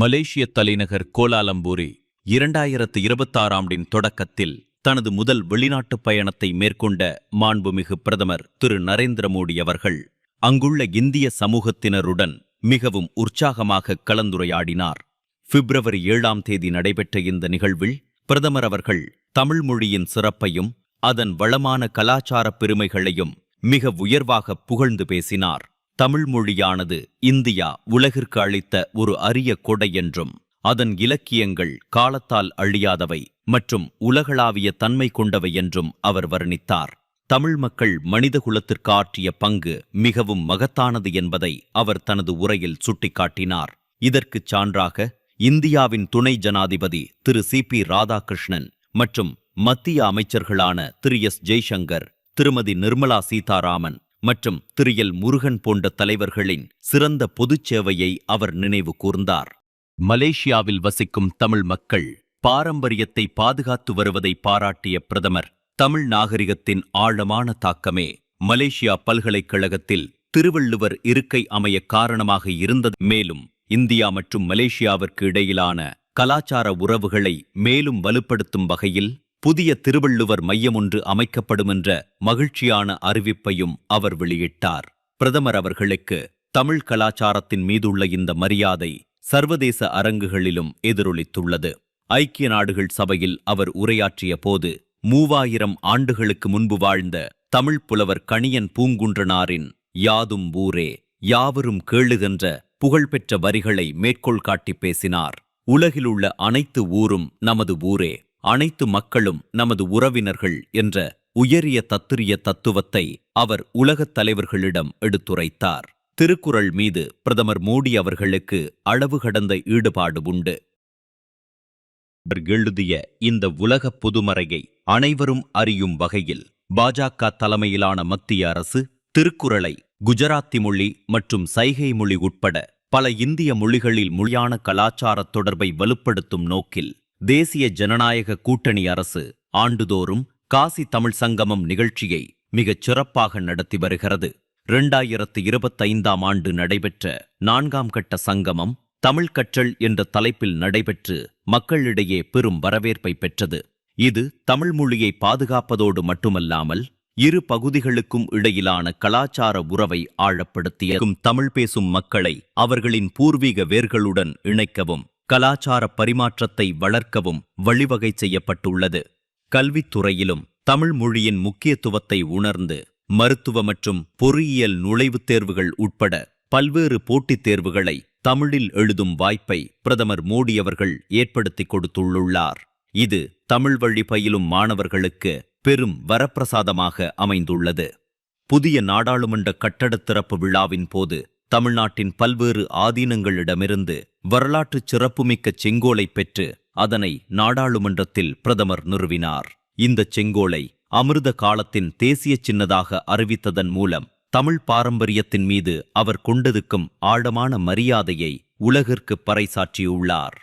மலேசிய தலைநகர் கோலாலம்பூரில் இரண்டாயிரத்து இருபத்தாறாண்டின் தொடக்கத்தில் தனது முதல் வெளிநாட்டுப் பயணத்தை மேற்கொண்ட மாண்புமிகு பிரதமர் திரு நரேந்திர மோடி அவர்கள் அங்குள்ள இந்திய சமூகத்தினருடன் மிகவும் உற்சாகமாக கலந்துரையாடினார். பிப்ரவரி ஏழாம் தேதி நடைபெற்ற இந்த நிகழ்வில் பிரதமர் அவர்கள் தமிழ் மொழியின் சிறப்பையும் அதன் வளமான கலாச்சாரப் பெருமைகளையும் மிக உயர்வாக புகழ்ந்து பேசினார். தமிழ் மொழியானது இந்தியா உலகிற்கு அளித்த ஒரு அரிய கொடை என்றும் அதன் இலக்கியங்கள் காலத்தால் அழியாதவை மற்றும் உலகளாவிய தன்மை கொண்டவை என்றும் அவர் வர்ணித்தார். தமிழ் மக்கள் மனிதகுலத்திற்கு ஆற்றிய பங்கு மிகவும் மகத்தானது என்பதை அவர் தனது உரையில் சுட்டிக்காட்டினார். இதற்குச் சான்றாக இந்தியாவின் துணை ஜனாதிபதி திரு சி பி ராதாகிருஷ்ணன் மற்றும் மத்திய அமைச்சர்களான திரு எஸ் ஜெய்சங்கர் திருமதி நிர்மலா சீதாராமன் மற்றும் திரு எல் முருகன் போன்ற தலைவர்களின் சிறந்த பொதுச் சேவையை அவர் நினைவு கூர்ந்தார். மலேசியாவில் வசிக்கும் தமிழ் மக்கள் பாரம்பரியத்தை பாதுகாத்து வருவதை பாராட்டிய பிரதமர் தமிழ் நாகரிகத்தின் ஆழமான தாக்கமே மலேசியா பல்கலைக்கழகத்தில் திருவள்ளுவர் இருக்கை அமைய காரணமாக இருந்தது. மேலும் இந்தியா மற்றும் மலேசியாவிற்கு இடையிலான கலாச்சார உறவுகளை மேலும் வலுப்படுத்தும் வகையில் புதிய திருவள்ளுவர் மையம் ஒன்று அமைக்கப்படும் என்ற மகிழ்ச்சியான அறிவிப்பையும் அவர் வெளியிட்டார். பிரதமர் அவர்களுக்கு தமிழ் கலாச்சாரத்தின் மீதுள்ள இந்த மரியாதை சர்வதேச அரங்குகளிலும் எதிரொலித்துள்ளது. ஐக்கிய நாடுகள் சபையில் அவர் உரையாற்றிய போது மூவாயிரம் ஆண்டுகளுக்கு முன்பு வாழ்ந்த தமிழ் புலவர் கணியன் பூங்குன்றனாரின் யாதும் ஊரே யாவரும் கேளுதென்ற புகழ்பெற்ற வரிகளை மேற்கோள் காட்டி பேசினார். உலகிலுள்ள அனைத்து ஊரும் நமது ஊரே அனைத்து மக்களும் நமது உறவினர்கள் என்ற உயரிய தத்துரிய தத்துவத்தை அவர் உலகத் தலைவர்களிடம் எடுத்துரைத்தார். திருக்குறள் மீது பிரதமர் மோடி அவர்களுக்கு அளவு கடந்த ஈடுபாடு உண்டு. அவர் எழுதிய இந்த உலக பொதுமறையை அனைவரும் அறியும் வகையில் பாஜக தலைமையிலான மத்திய அரசு திருக்குறளை குஜராத்தி மொழி மற்றும் சைகை மொழி உட்பட பல இந்திய மொழிகளில் மொழியான கலாச்சார தொடர்பை வலுப்படுத்தும் நோக்கில் தேசிய ஜனநாயக கூட்டணி அரசு ஆண்டுதோறும் காசி தமிழ் சங்கமம் நிகழ்ச்சியை மிகச் சிறப்பாக நடத்தி வருகிறது. இரண்டாயிரத்து இருபத்தைந்தாம் ஆண்டு நடைபெற்ற நான்காம் கட்ட சங்கமம் தமிழ் கற்றல் என்ற தலைப்பில் நடைபெற்று மக்களிடையே பெரும் வரவேற்பை பெற்றது. இது தமிழ் மொழியை பாதுகாப்பதோடு மட்டுமல்லாமல் இரு பகுதிகளுக்கும் இடையிலான கலாச்சார உறவை ஆழப்படுத்தியதும் தமிழ் பேசும் மக்களை அவர்களின் பூர்வீக வேர்களுடன் இணைக்கவும் கலாச்சார பரிமாற்றத்தை வளர்க்கவும் வழிவகை செய்யப்பட்டுள்ளது. கல்வித்துறையிலும் தமிழ் மொழியின் முக்கியத்துவத்தை உணர்ந்து மருத்துவ மற்றும் பொறியியல் நுழைவுத் தேர்வுகள் உட்பட பல்வேறு போட்டித் தேர்வுகளை தமிழில் எழுதும் வாய்ப்பை பிரதமர் மோடி அவர்கள் ஏற்படுத்தி கொடுத்துள்ளார். இது தமிழ் வழி பயிலும் மாணவர்களுக்கு பெரும் வரப்பிரசாதமாக அமைந்துள்ளது. புதிய நாடாளுமன்ற கட்டடத் திறப்பு விழாவின் போது தமிழ்நாட்டின் பல்வேறு ஆதீனங்களிடமிருந்து வரலாற்றுச் சிறப்புமிக்க செங்கோலை பெற்று அதனை நாடாளுமன்றத்தில் பிரதமர் நிறுவினார். இந்த செங்கோலை அமிர்த காலத்தின் தேசிய சின்னதாக அறிவித்ததன் மூலம் தமிழ் பாரம்பரியத்தின் மீது அவர் கொண்டதுக்கும் ஆழமான மரியாதையை உலகிற்கு பறைசாற்றியுள்ளார்.